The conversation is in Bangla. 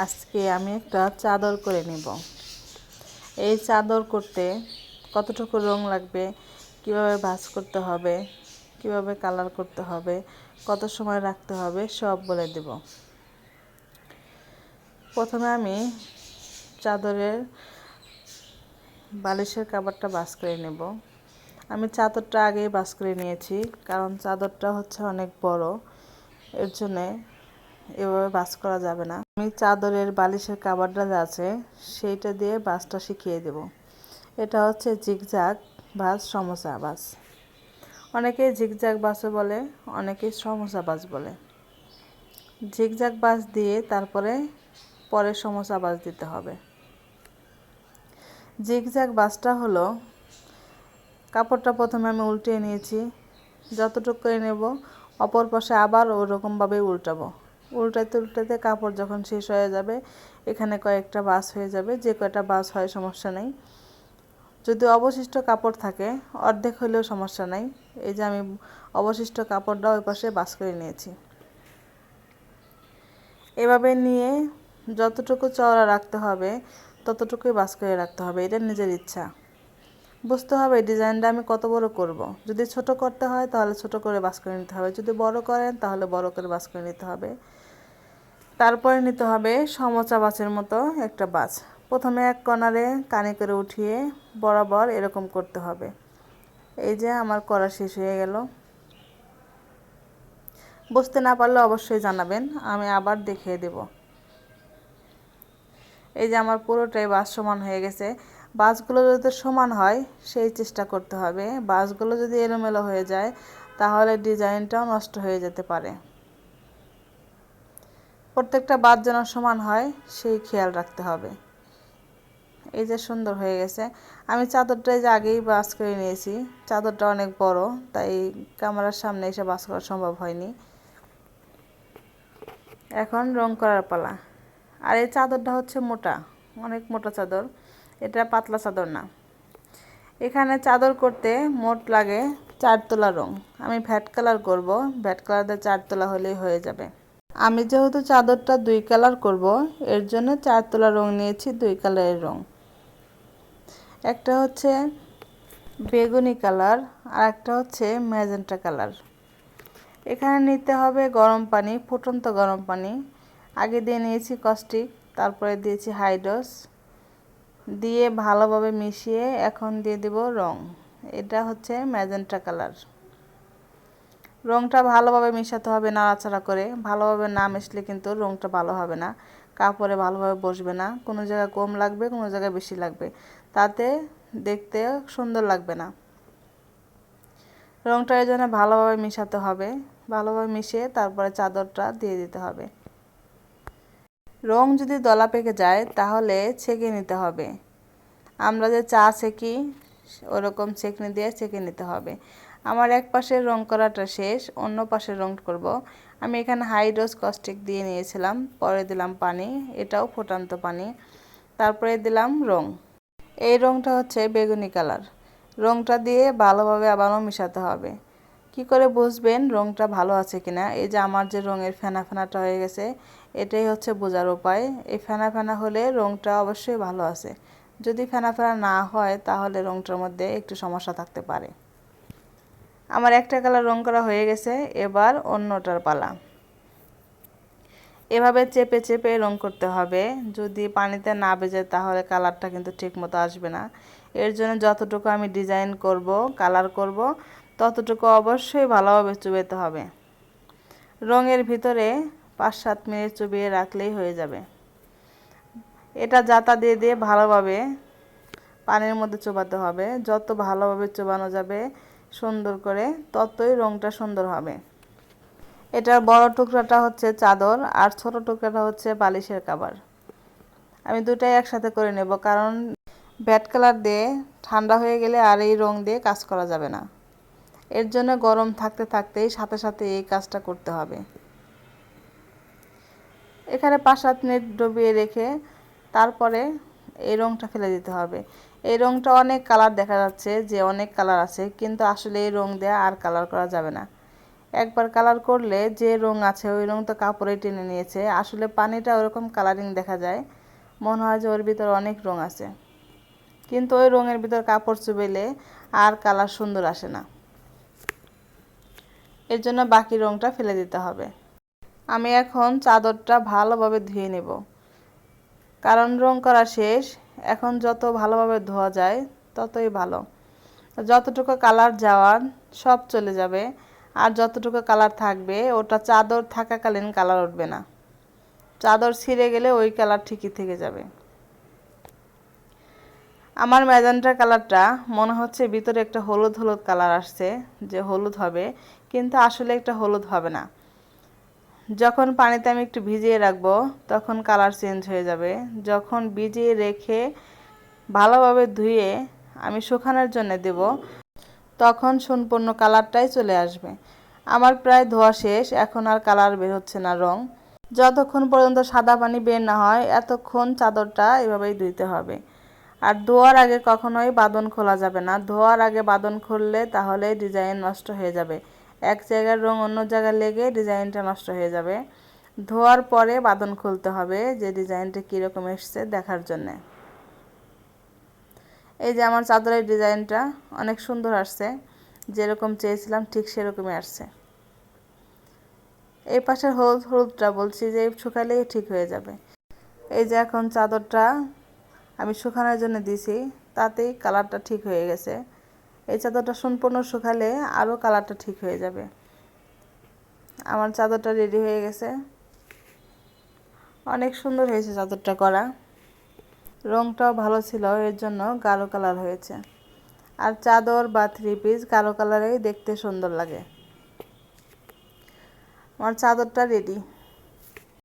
আজকে আমি একটা চাদর করে নিব। এই চাদর করতে কতটুকু রং লাগবে, কীভাবে ভাঁজ করতে হবে, কীভাবে কালার করতে হবে, কত সময় রাখতে হবে, সব বলে দেব। প্রথমে আমি চাদরের বালিশের কাবারটা বাস করে নেব। আমি চাদরটা আগেই বাস করে নিয়েছি, কারণ চাদরটা হচ্ছে অনেক বড়, এর জন্যে এভাবে বাস করা যাবে না। আমি চাদরের বালিশের কাবারটা যা আছে, সেইটা দিয়ে বাসটা শিখিয়ে দেব। এটা হচ্ছে জিগজাগ বাস সমস্যা বাস। অনেকে জিগজাগ বাসও বলে অনেকে সমস্যা বাস বলে। জিগজাগ বাস দিয়ে তারপরে পরে সমস্যা বাস দিতে হবে। জিগজাগ বাসটা হলো, কাপড়টা প্রথমে আমি উল্টিয়ে নিয়েছি। যতটুকু করে নেব, অপর পাশে আবার ওরকমভাবে উল্টাবো। উল্টাতে উল্টাতে কাপড় যখন শেষ হয়ে যাবে, এখানে কয়েকটা বাস হয়ে যাবে, যে কয়টা বাস হয় সমস্যা নেই। যদি অবশিষ্ট কাপড় থাকে, অর্ধেক হলেও সমস্যা নাই। এই যে আমি অবশিষ্ট কাপড়টা ওই পাশে বাস করে নিয়েছি। এভাবে নিয়ে যতটুকু চওড়া রাখতে হবে, ততটুকুই বাস করে রাখতে হবে। এটা নিজের ইচ্ছা। বুঝতে হবে ডিজাইনটা আমি কত বড় করব। যদি ছোট করতে হয়, তাহলে ছোট করে বাস করে নিতে হবে। যদি বড় করেন, তাহলে বড় করে বাস করে নিতে হবে। তারপরে নিতে হবে সমচা বাছের মতো একটা বাস প্রথমে এক কর্নারে কানে করে উঠিয়ে বরাবর এরকম করতে হবে। এই যে আমার করা শেষ হয়ে গেল। বুঝতে না পারলে অবশ্যই জানাবেন, আমি আবার দেখিয়ে দেব। এই যে আমার পুরোটাই বাস সমান হয়ে গেছে। বাসগুলো যদি সমান হয়, সেই চেষ্টা করতে হবে। বাসগুলো যদি এলোমেলো হয়ে যায়, তাহলে ডিজাইনটাও নষ্ট হয়ে যেতে পারে। প্রত্যেকটা বাদ যেন সমান হয়, সেই খেয়াল রাখতে হবে। এই যে সুন্দর হয়ে গেছে। আমি চাদরটা যে আগেই বাস করে নিয়েছি, চাদরটা অনেক বড়, তাই ক্যামেরার সামনে এসে বাস করা সম্ভব হয়নি। এখন রং করার পালা। আর এই চাদরটা হচ্ছে মোটা, অনেক মোটা চাদর। এটা পাতলা চাদর না। এখানে চাদর করতে মোট লাগে চার তোলা রং। আমি ভ্যাট কালার করব, ভ্যাট কালার দিয়ে চার তোলা হলেই হয়ে যাবে। আমি যেহেতু চাদরটা দুই কালার করব, এর জন্য চার তোলা রং নিয়েছি, দুই কালারের রং। একটা হচ্ছে বেগুনি কালার, আর একটা হচ্ছে ম্যাজেন্টা কালার। এখানে নিতে হবে গরম পানি, ফুটন্ত গরম পানি। আগে দিয়ে নিয়েছি কস্টিক, তারপরে দিয়েছি হাইড্রোস দিয়ে ভালোভাবে মিশিয়ে এখন দিয়ে দেব রং। এটা হচ্ছে ম্যাজেন্টা কালার। রংটা ভালোভাবে মেশাতে হবে নাড়াচাড়া করে। ভালোভাবে না মিশলে কিন্তু রংটা ভালো হবে না। কাপড়ে ভালোভাবে বসবে না। কোনো জায়গায় কম লাগবে, কোনো জায়গায় বেশি লাগবে। তাতে দেখতে সুন্দর লাগবে না। রংটা এই জন্য ভালোভাবে মিশাতে হবে। ভালোভাবে মিশিয়ে তারপরে চাদরটা দিয়ে দিতে হবে। রং যদি দলা পেকে যায়, তাহলে ছেঁকে নিতে হবে। আমরা যে চা ছেঁকি, ওরকম ছেঁকনি দিয়ে ছেঁকে নিতে হবে। আমার এক পাশের রং করাটা শেষ, অন্য পাশের রং করব। আমি এখানে হাই কস্টিক দিয়ে নিয়েছিলাম, পরে দিলাম পানি, এটাও ফোটান্ত পানি। তারপরে দিলাম রং। এই রংটা হচ্ছে বেগুনি কালার রংটা দিয়ে ভালোভাবে আবারও মিশাতে হবে। কি করে বুঝবেন রংটা ভালো আছে কিনা? এই যে আমার যে রঙের ফেনা ফেনাটা হয়ে গেছে, এটাই হচ্ছে বোঝার উপায়। এই ফেনা ফেনা হলে রংটা অবশ্যই ভালো আছে। যদি ফেনা ফেনা না হয়, তাহলে রংটার মধ্যে একটু সমস্যা থাকতে পারে। আমার একটা কালার রং করা হয়ে গেছে, এবার অন্যটার পালা। এভাবে চেপে চেপে রং করতে হবে। যদি পানিতে না বেজে তাহলে কালারটা কিন্তু ঠিক মতো আসবে না। এর জন্য যতটুকু আমি ডিজাইন করব, কালার করব, ততটুকু অবশ্যই ভালোভাবে চুবেতে হবে। রঙের ভিতরে পাঁচ সাত মিনিট চুবিয়ে রাখলেই হয়ে যাবে। এটা জাতা দিয়ে দিয়ে ভালোভাবে পানির মধ্যে চোবাতে হবে। যত ভালোভাবে চোবানো যাবে সুন্দর করে, ততই রঙটা সুন্দর হবে। এটার বড় টুকরাটা হচ্ছে চাদর, আর ছোট টুকরাটা হচ্ছে বালিশের কাবার। আমি দুটাই একসাথে করে নেব, কারণ ব্যাট কালার দিয়ে ঠান্ডা হয়ে গেলে আর এই রং দিয়ে কাজ করা যাবে না। এর জন্য গরম থাকতে থাকতেই সাথে সাথে এই কাজটা করতে হবে। এখানে পাঁচ সাত মিনিট ডুবিয়ে রেখে তারপরে এই রংটা ফেলে দিতে হবে। এই রংটা অনেক কালার দেখা যাচ্ছে যে অনেক কালার আছে, কিন্তু আসলে এই রং দেওয়া আর কালার করা যাবে না। একবার কালার করলে যে রং আছে, ওই রং তো কাপড়ে টেনে নিয়েছে। আসলে পানিটা ওরকম কালারিং দেখা যায়, মনে হয় যে ওর ভিতর অনেক রং আছে। কিন্তু ওই রঙের ভিতর কাপড় চুবেলে আর কালার সুন্দর আসে না। এর জন্য বাকি রঙটা ফেলে দিতে হবে। আমি এখন চাদরটা ভালোভাবে ধুয়ে নেব। কারণ রং করা শেষ। এখন যত ভালোভাবে ধোয়া যায়, ততই ভালো। যতটুকু কালার যাওয়ার, সব চলে যাবে। আর যতটুকু কালার থাকবে, ওটা চাদর থাকাকালীন কালার উঠবে না। চাদর ছিঁড়ে গেলে ওই কালার ঠিকই থেকে যাবে। আমার ম্যাজেন্টার কালারটা মনে হচ্ছে ভিতরে একটা হলুদ হলুদ কালার আসছে, যে হলুদ হবে। কিন্তু আসলে একটা হলুদ হবে না। যখন পানিতে আমি একটু ভিজিয়ে রাখব, তখন কালার চেঞ্জ হয়ে যাবে। যখন ভিজিয়ে রেখে ভালোভাবে ধুয়ে আমি শুকানোর জন্য দেব, তখন সম্পূর্ণ কালারটাই চলে আসবে। আমার প্রায় ধোয়া শেষ, এখন আর কালার বের হচ্ছে না রং। যতক্ষণ পর্যন্ত সাদা পানি বের না হয়, এতক্ষণ চাদরটা এভাবেই ধুইতে হবে। আর ধোয়ার আগে কখনোই বাদন খোলা যাবে না। ধোয়ার আগে বাদন খুললে তাহলে ডিজাইন নষ্ট হয়ে যাবে। এক জায়গার রং অন্য জায়গায় লেগে ডিজাইনটা নষ্ট হয়ে যাবে। ধোয়ার পরে বাদন খুলতে হবে যে ডিজাইনটা কীরকম এসছে দেখার জন্যে। এই যে আমার চাদরের ডিজাইনটা অনেক সুন্দর আসছে, যেরকম চেয়েছিলাম ঠিক সেরকমই আসছে। এই পাশের হলুদ হলুদটা বলছি যে শুকালেই ঠিক হয়ে যাবে। এই যে এখন চাদরটা আমি শুকানোর জন্য দিছি, তাতেই কালারটা ঠিক হয়ে গেছে। এই চাদরটা সম্পূর্ণ শুকালে আরও কালারটা ঠিক হয়ে যাবে। আমার চাদরটা রেডি হয়ে গেছে। অনেক সুন্দর হয়েছে চাদরটা করা। রংটাও ভালো ছিল, এর জন্য গাঢ় কালার হয়েছে। আর চাদর বা থ্রি পিস গাঢ় কালারেই দেখতে সুন্দর লাগে। আমার চাদরটা রেডি